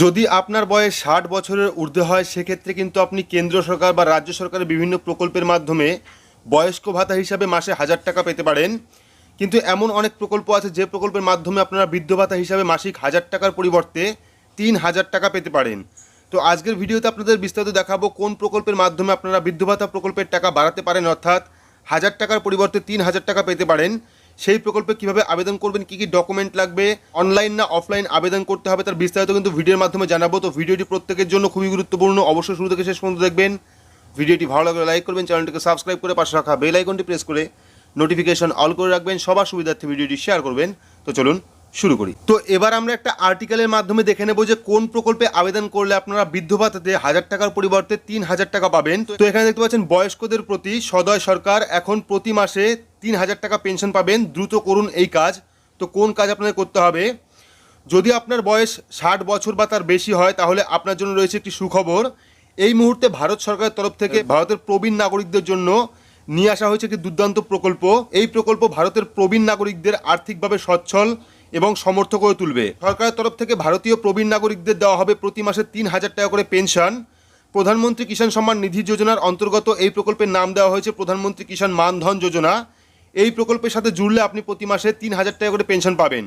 যদি আপনার বয়স ষাট বছরের ঊর্ধ্বে হয়, সেক্ষেত্রে কিন্তু আপনি কেন্দ্র সরকার বা রাজ্য সরকারের বিভিন্ন প্রকল্পের মাধ্যমে বয়স্ক ভাতা হিসাবে মাসে হাজার টাকা পেতে পারেন। কিন্তু এমন অনেক প্রকল্প আছে, যে প্রকল্পের মাধ্যমে আপনারা বৃদ্ধ ভাতা হিসাবে মাসিক হাজার টাকার পরিবর্তে তিন হাজার টাকা পেতে পারেন। তো আজকের ভিডিওতে আপনাদের বিস্তারিত দেখাবো কোন প্রকল্পের মাধ্যমে আপনারা বৃদ্ধ ভাতা প্রকল্পের টাকা বাড়াতে পারেন, অর্থাৎ হাজার টাকার পরিবর্তে তিন হাজার টাকা পেতে পারেন। সেই প্রকল্পে কীভাবে আবেদন করবেন, কি কি ডকুমেন্ট লাগবে অনলাইন না অফলাইন আবেদন করতে হবে তার বিস্তারিত কিন্তু ভিডিওর মাধ্যমে জানাব। তো ভিডিওটি প্রত্যেকের জন্য খুবই গুরুত্বপূর্ণ, অবশ্যই শুরু থেকে শেষ পর্যন্ত দেখবেন। ভিডিওটি ভালো লাগলে লাইক করবেন, চ্যানেলটিকে সাবস্ক্রাইব করে পাশে রাখা বেল আইকনটি প্রেস করে নোটিফিকেশন অল করে রাখবেন, সবার সুবিধার্থে ভিডিওটি শেয়ার করবেন। তো চলুন শুরু করি। তো এবার আমরা একটা আর্টিকেলের মাধ্যমে দেখে নেব যে কোন প্রকল্পে আবেদন করলে আপনারা বৃদ্ধ ভাতাতে হাজার টাকার পরিবর্তে তিন হাজার টাকা পাবেন। তো এখানে দেখতে পাচ্ছেন, বয়স্কদের প্রতি সদয় সরকার এখন প্রতি মাসে তিন হাজার টাকা পেনশন পাবেন। দ্রুত করুন এই কাজ। তো কোন কাজ আপনাদের করতে হবে? যদি আপনার বয়স ষাট বছর বা তার বেশি হয় তাহলে আপনার জন্য রয়েছে একটি সুখবর। এই মুহূর্তে ভারত সরকারের তরফ থেকে ভারতের প্রবীণ নাগরিকদের জন্য নিয়ে আসা হয়েছে একটি দুর্দান্ত প্রকল্প। এই প্রকল্প ভারতের প্রবীণ নাগরিকদের আর্থিকভাবে সচ্ছল এবং সমর্থ করে তুলবে। সরকারের তরফ থেকে ভারতীয় প্রবীণ নাগরিকদের দেওয়া হবে প্রতি মাসে তিন হাজার টাকা করে পেনশন প্রধানমন্ত্রী কিষাণ সম্মান নিধি যোজনার অন্তর্গত এই প্রকল্পের নাম দেওয়া হয়েছে প্রধানমন্ত্রী কিষাণ মানধন যোজনা। এই প্রকল্পের সাথে জুড়লে আপনি প্রতি মাসে তিন হাজার টাকা করে পেনশন পাবেন।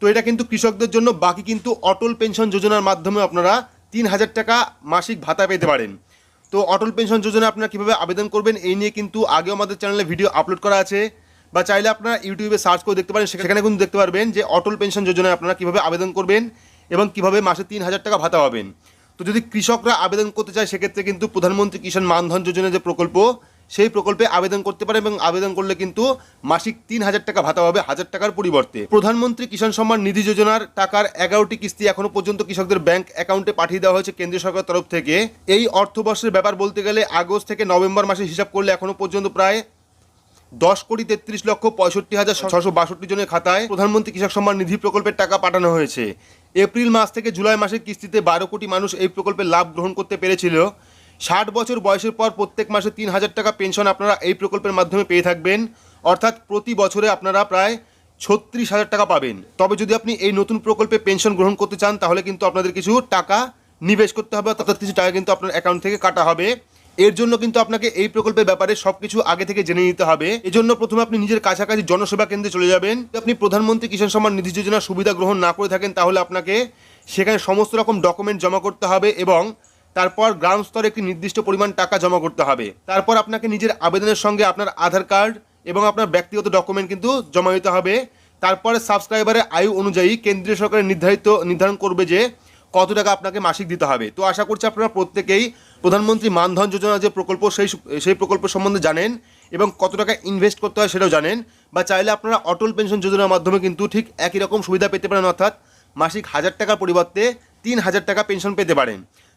তো এটা কিন্তু কৃষকদের জন্য বাকি কিন্তু অটল পেনশন যোজনার মাধ্যমে আপনারা তিন হাজার টাকা মাসিক ভাতা পেতে পারেন। তো অটল পেনশন যোজনা আপনারা কীভাবে আবেদন করবেন এই নিয়ে কিন্তু আগেও আমাদের চ্যানেলে ভিডিও আপলোড করা আছে। বা চাইলে আপনারা ইউটিউবে সার্চ করে দেখতে পারেন, সেখানে কিন্তু দেখতে পারবেন যে অটল পেনশন যোজনায় আপনারা কীভাবে আবেদন করবেন এবং কীভাবে মাসে তিন হাজার টাকা ভাতা পাবেন। তো যদি কৃষকরা আবেদন করতে চায়, সেক্ষেত্রে কিন্তু প্রধানমন্ত্রী কিষাণ মানধন যোজনা যে প্রকল্প সেই প্রকল্পে আবেদন করতে পারে এবং আবেদন করলে কিন্তু মাসিক তিন হাজার টাকা ভাতা হবে হাজার টাকার পরিবর্তে। প্রধানমন্ত্রী কিষাণ সম্মান নিধি যোজনার টাকার এগারোটি কিস্তি এখনও পর্যন্ত কৃষকদের ব্যাংক অ্যাকাউন্টে পাঠিয়ে দেওয়া হয়েছে কেন্দ্রীয় সরকারের তরফ থেকে। এই অর্থবর্ষের ব্যাপার বলতে গেলে আগস্ট থেকে নভেম্বর মাসে হিসাব করলে এখনও পর্যন্ত প্রায় দশ কোটি তেত্রিশ লক্ষ পঁয়ষট্টি হাজার ছশো বাষট্টি জনের খাতায় প্রধানমন্ত্রী কৃষক সম্মান নিধি প্রকল্পের টাকা পাঠানো হয়েছে। এপ্রিল মাস থেকে জুলাই মাসের কিস্তিতে বারো কোটি মানুষ এই প্রকল্পের লাভ গ্রহণ করতে পেরেছিল। ষাট বছর বয়সের পর প্রত্যেক মাসে তিন হাজার টাকা পেনশন আপনারা এই প্রকল্পের মাধ্যমে পেয়ে থাকবেন। অর্থাৎ প্রতি বছরে আপনারা প্রায় ছত্রিশ হাজার টাকা পাবেন। তবে যদি আপনি এই নতুন প্রকল্পে পেনশন গ্রহণ করতে চান, তাহলে কিন্তু আপনাদের কিছু টাকা নিবেশ করতে হবে, অর্থাৎ কিছু টাকা কিন্তু আপনার অ্যাকাউন্ট থেকে কাটা হবে। এর জন্য কিন্তু আপনাকে এই প্রকল্পের ব্যাপারে সবকিছু আগে থেকে জেনে নিতে হবে। এজন্য প্রথমে আপনি নিজের কাছাকাছি জনসেবা কেন্দ্রে চলে যাবেন। আপনি প্রধানমন্ত্রী কিষাণ সম্মান নিধি যোজনার সুবিধা গ্রহণ না করে থাকেন, তাহলে আপনাকে সেখানে সমস্ত রকম ডকুমেন্ট জমা করতে হবে এবং তারপর গ্রাম স্তরে একটি নির্দিষ্ট পরিমাণ টাকা জমা করতে হবে। তারপর আপনাকে নিজের আবেদনের সঙ্গে আপনার আধার কার্ড এবং আপনার ব্যক্তিগত ডকুমেন্ট কিন্তু জমা দিতে হবে। তারপরে সাবস্ক্রাইবারের আয়ু অনুযায়ী কেন্দ্রীয় সরকারের নির্ধারিত, নির্ধারণ করবে যে কত টাকা আপনাকে মাসিক দিতে হবে। তো আশা করছি আপনারা প্রত্যেকেই প্রধানমন্ত্রী মানধন যোজনা যে প্রকল্প, সেই সেই প্রকল্প সম্বন্ধে জানেন এবং কত টাকা ইনভেস্ট করতে হয় সেটাও জানেন। বা চাইলে আপনারা অটল পেনশন যোজনার মাধ্যমে কিন্তু ঠিক একই রকম সুবিধা পেতে পারেন, অর্থাৎ মাসিক হাজার টাকার পরিবর্তে তিন হাজার টাকা পেনশন পেতে পারেন।